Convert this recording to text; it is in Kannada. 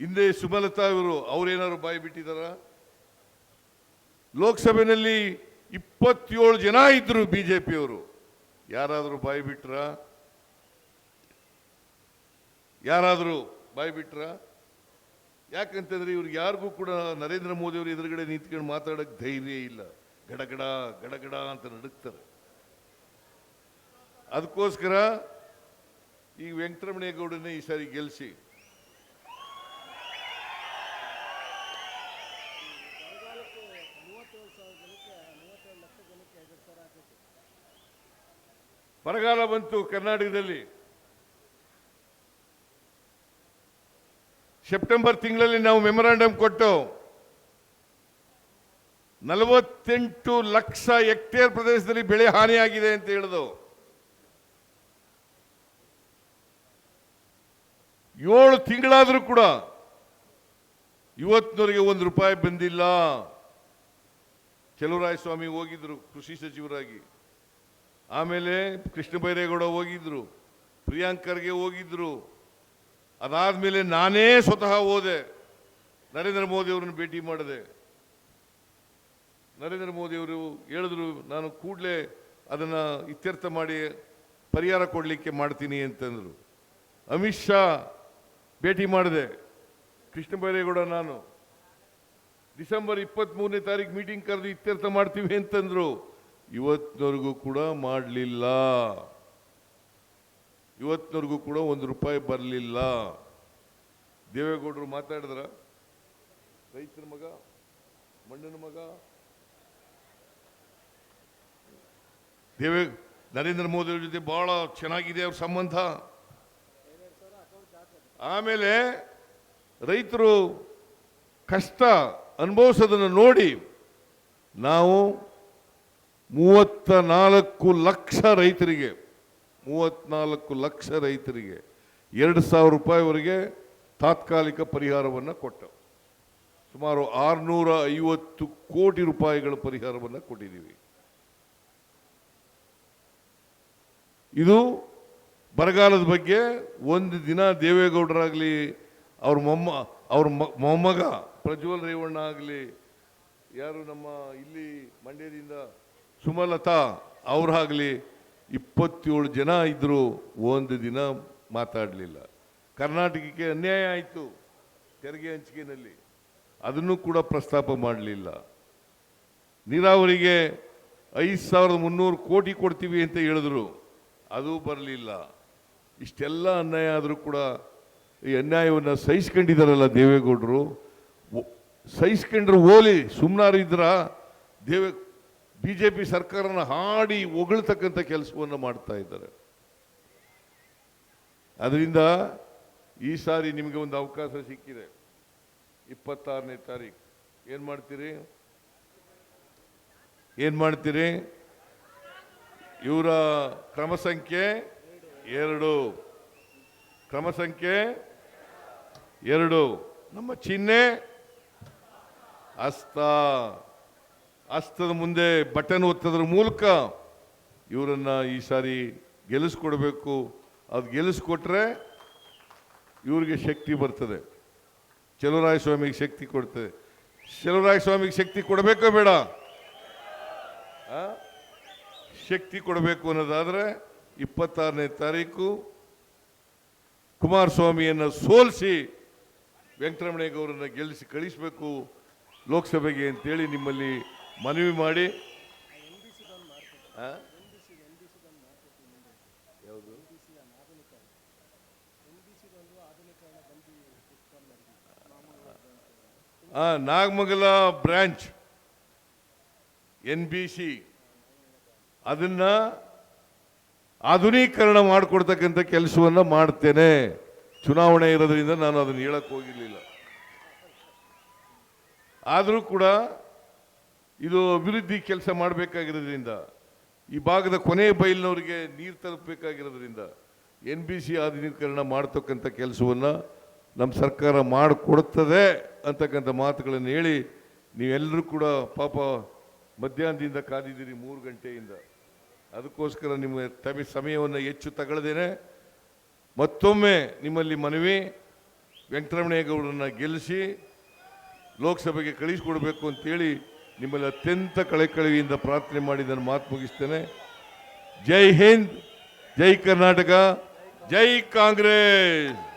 ಹಿಂದೆ ಸುಮಲತಾ ಇವರು, ಅವರೇನಾದ್ರು ಬಾಯಿ ಬಿಟ್ಟಿದಾರ? ಲೋಕಸಭೆಯಲ್ಲಿ ಇಪ್ಪತ್ತೇಳು ಜನ ಇದ್ರು ಪಿಯವರು ಯಾರಾದರೂ ಬಾಯಿ ಬಿಟ್ರ? ಯಾರಾದರೂ ಬಾಯಿ ಬಿಟ್ರ? ಯಾಕಂತಂದ್ರೆ ಇವ್ರಿಗೆ ಯಾರಿಗೂ ಕೂಡ ನರೇಂದ್ರ ಮೋದಿ ಅವರು ಎದುರುಗಡೆ ನಿಂತ್ಕೊಂಡು ಮಾತಾಡೋಕ್ಕೆ ಧೈರ್ಯ ಇಲ್ಲ. ಗಡಗಡ ಗಡಗಡ ಅಂತ ನಡುಕ್ತಾರೆ ಅದಕ್ಕೋಸ್ಕರ ಈ ವೆಂಕಟರಮಣೇಗೌಡನೇ ಈ ಸಾರಿ ಗೆಲ್ಲಿಸಿ ಬರಗಾಲ ಬಂತು ಕರ್ನಾಟಕದಲ್ಲಿ. ಸೆಪ್ಟೆಂಬರ್ ತಿಂಗಳಲ್ಲಿ ನಾವು ಮೆಮೊರಾಂಡಮ್ ಕೊಟ್ಟು ನಲವತ್ತೆಂಟು ಲಕ್ಷ ಹೆಕ್ಟೇರ್ ಪ್ರದೇಶದಲ್ಲಿ ಬೆಳೆ ಹಾನಿಯಾಗಿದೆ ಅಂತ ಹೇಳಿದು ಏಳು ತಿಂಗಳಾದರೂ ಕೂಡ ಇವತ್ತಿನವರೆಗೆ ಒಂದು ರೂಪಾಯಿ ಬಂದಿಲ್ಲ. ಸ್ವಾಮಿ ಹೋಗಿದ್ರು, ಕೃಷಿ ಸಚಿವರಾಗಿ. ಆಮೇಲೆ ಕೃಷ್ಣ ಬೈರೇಗೌಡ ಹೋಗಿದ್ರು, ಪ್ರಿಯಾಂಕರ್ಗೆ ಹೋಗಿದ್ರು. ಅದಾದ ಮೇಲೆ ನಾನೇ ಸ್ವತಃ ಹೋದೆ. ನರೇಂದ್ರ ಮೋದಿ ಅವರನ್ನು ಭೇಟಿ ಮಾಡಿದೆ. ನರೇಂದ್ರ ಮೋದಿ ಅವರು ಹೇಳಿದ್ರು, ನಾನು ಕೂಡಲೇ ಅದನ್ನು ಇತ್ಯರ್ಥ ಮಾಡಿ ಪರಿಹಾರ ಕೊಡಲಿಕ್ಕೆ ಮಾಡ್ತೀನಿ ಅಂತಂದರು. ಅಮಿತ್ ಶಾ ಭೇಟಿ ಮಾಡಿದೆ. ಕೃಷ್ಣ ಬೈರೇಗೌಡ ನಾನು. ಡಿಸೆಂಬರ್ ಇಪ್ಪತ್ತ್ ಮೂರನೇ ತಾರೀಕು ಮೀಟಿಂಗ್ ಕರೆದು ಇತ್ಯರ್ಥ ಮಾಡ್ತೀವಿ ಅಂತಂದ್ರು. ಇವತ್ತಿನವರೆಗೂ ಕೂಡ ಮಾಡಲಿಲ್ಲ. ಇವತ್ತಿನವರೆಗೂ ಕೂಡ ಒಂದು ರೂಪಾಯಿ ಬರಲಿಲ್ಲ. ದೇವೇಗೌಡರು ಮಾತಾಡಿದ್ರ? ರೈತರ ಮಗ, ಮಣ್ಣಿನ ಮಗ? ದೇವೇ, ನರೇಂದ್ರ ಮೋದಿ ಅವ್ರ ಜೊತೆ ಭಾಳ ಚೆನ್ನಾಗಿದೆ ಅವ್ರ ಸಂಬಂಧ. ಆಮೇಲೆ ರೈತರು ಕಷ್ಟ ಅನುಭವಿಸೋದನ್ನು ನೋಡಿ ನಾವು ಮೂವತ್ತ ನಾಲ್ಕು ಲಕ್ಷ ರೈತರಿಗೆ, ಮೂವತ್ತ್ನಾಲ್ಕು ಲಕ್ಷ ರೈತರಿಗೆ ಎರಡು ಸಾವಿರ ರೂಪಾಯಿವರೆಗೆ ತಾತ್ಕಾಲಿಕ ಪರಿಹಾರವನ್ನು ಕೊಟ್ಟ. ಸುಮಾರು ಆರುನೂರ ಐವತ್ತು ಕೋಟಿ ರೂಪಾಯಿಗಳ ಪರಿಹಾರವನ್ನು ಕೊಟ್ಟಿದ್ದೀವಿ. ಇದು ಬರಗಾಲದ ಬಗ್ಗೆ ಒಂದು ದಿನ ದೇವೇಗೌಡರಾಗಲಿ, ಅವ್ರ ಮೊಮ್ಮ, ಅವ್ರ ಮೊಮ್ಮಗ ಪ್ರಜ್ವಲ್ ರೇವಣ್ಣ ಆಗಲಿ, ಯಾರು ನಮ್ಮ ಇಲ್ಲಿ ಮಂಡ್ಯದಿಂದ ಸುಮಲತಾ ಅವ್ರಾಗಲಿ ಇಪ್ಪತ್ತೇಳು ಜನ ಇದ್ದರು ಒಂದು ದಿನ ಮಾತಾಡಲಿಲ್ಲ. ಕರ್ನಾಟಕಕ್ಕೆ ಅನ್ಯಾಯ ಆಯಿತು ತೆರಿಗೆ ಹಂಚಿಕೆಯಲ್ಲಿ ಅದನ್ನು ಕೂಡ ಪ್ರಸ್ತಾಪ ಮಾಡಲಿಲ್ಲ. ನೀರಾವರಿಗೆ ಐದು ಸಾವಿರದ ಮುನ್ನೂರು ಕೋಟಿ ಕೊಡ್ತೀವಿ ಅಂತ ಹೇಳಿದ್ರು. ಅದು ಬರಲಿಲ್ಲ. ಇಷ್ಟೆಲ್ಲ ಅನ್ಯಾಯ ಆದರೂ ಕೂಡ ಈ ಅನ್ಯಾಯವನ್ನು ಸಹಿಸ್ಕೊಂಡಿದ್ದಾರಲ್ಲ ದೇವೇಗೌಡರು. ಸಹಿಸ್ಕೊಂಡ್ರು ದೇವೇ ಇದ್ರ? ದೇವೆ ಬಿ ಜೆ ಪಿ ಸರ್ಕಾರನ ಹಾಡಿ ಹೊಗಳ್ತಕ್ಕಂಥ ಕೆಲಸವನ್ನು ಮಾಡ್ತಾ ಇದ್ದಾರೆ. ಅದರಿಂದ ಈ ಸಾರಿ ನಿಮಗೆ ಒಂದು ಅವಕಾಶ ಸಿಕ್ಕಿದೆ. ಇಪ್ಪತ್ತಾರನೇ ತಾರೀಕು ಏನು ಮಾಡ್ತೀರಿ? ಏನು ಮಾಡ್ತೀರಿ? ಇವರ ಕ್ರಮ ಸಂಖ್ಯೆ ಎರಡು. ಕ್ರಮ ಸಂಖ್ಯೆ ಎರಡು. ನಮ್ಮ ಚಿಹ್ನೆ ಹಸ್ತ ಹಸ್ತದ ಮುಂದೆ ಬಟನ್ ಒತ್ತೋದ್ರ ಮೂಲಕ ಇವರನ್ನು ಈ ಸಾರಿ ಗೆಲ್ಲಿಸ್ಕೊಡ್ಬೇಕು. ಅದು ಗೆಲ್ಲಿಸ್ಕೊಟ್ರೆ ಇವ್ರಿಗೆ ಶಕ್ತಿ ಬರ್ತದೆ. ಚಲುವರಾಯ ಸ್ವಾಮಿಗೆ ಶಕ್ತಿ ಕೊಡ್ತದೆ. ಚಲುವರಾಯ ಸ್ವಾಮಿಗೆ ಶಕ್ತಿ ಕೊಡಬೇಕೋ ಬೇಡ? ಶಕ್ತಿ ಕೊಡಬೇಕು ಅನ್ನೋದಾದ್ರೆ ಇಪ್ಪತ್ತಾರನೇ ತಾರೀಕು ಕುಮಾರಸ್ವಾಮಿಯನ್ನು ಸೋಲಿಸಿ ವೆಂಕಟರಮಣೇಗೌಡರನ್ನ ಗೆಲ್ಲಿಸಿ ಕಳಿಸಬೇಕು ಲೋಕಸಭೆಗೆ ಅಂತೇಳಿ ನಿಮ್ಮಲ್ಲಿ ಮನವಿ ಮಾಡಿ? ಯಾವುದು Nagamangala branch, N B C. ಅದನ್ನ ಆಧುನೀಕರಣ ಮಾಡಿಕೊಡ್ತಕ್ಕಂಥ ಕೆಲಸವನ್ನ ಮಾಡ್ತೇನೆ. ಚುನಾವಣೆ ಇರೋದ್ರಿಂದ ನಾನು ಅದನ್ನು ಹೇಳಕ್ ಹೋಗಿರಲಿಲ್ಲ. ಆದರೂ ಕೂಡ ಇದು ಅಭಿವೃದ್ಧಿ ಕೆಲಸ ಮಾಡಬೇಕಾಗಿರೋದ್ರಿಂದ, ಈ ಭಾಗದ ಕೊನೆ ಬೈಲಿನವರಿಗೆ ನೀರು ತಲುಪಬೇಕಾಗಿರೋದ್ರಿಂದ, ಎನ್ ಬಿ ಸಿ ಆಧುನೀಕರಣ ಮಾಡ್ತಕ್ಕಂಥ ಕೆಲಸವನ್ನು ನಮ್ಮ ಸರ್ಕಾರ ಮಾಡಿಕೊಡುತ್ತದೆ ಅಂತಕ್ಕಂಥ ಮಾತುಗಳನ್ನು ಹೇಳಿ ನೀವೆಲ್ಲರೂ ಕೂಡ ಪಾಪ ಮಧ್ಯಾಹ್ನದಿಂದ ಕಾದಿದ್ದೀರಿ ಮೂರು ಗಂಟೆಯಿಂದ. ಅದಕ್ಕೋಸ್ಕರ ನಿಮ್ಮ ತಮಿ, ಸಮಯವನ್ನು ಹೆಚ್ಚು ತಗೊಳ್ಳದೇನೆ ಮತ್ತೊಮ್ಮೆ ನಿಮ್ಮಲ್ಲಿ ಮನವಿ ವೆಂಕಟರಮಣೇಗೌಡರನ್ನ ಗೆಲ್ಲಿಸಿ, ಲೋಕಸಭೆಗೆ ಕಳಿಸಿಕೊಡ್ಬೇಕು ಅಂತೇಳಿ ನಿಮ್ಮಲ್ಲಿ ಅತ್ಯಂತ ಕಳೆಕಳವಿಯಿಂದ ಪ್ರಾರ್ಥನೆ ಮಾಡಿ ನಾನು ಮಾತು ಮುಗಿಸ್ತೇನೆ. ಜೈ ಹಿಂದ್ ಜೈ ಕರ್ನಾಟಕ ಜೈ ಕಾಂಗ್ರೆಸ್!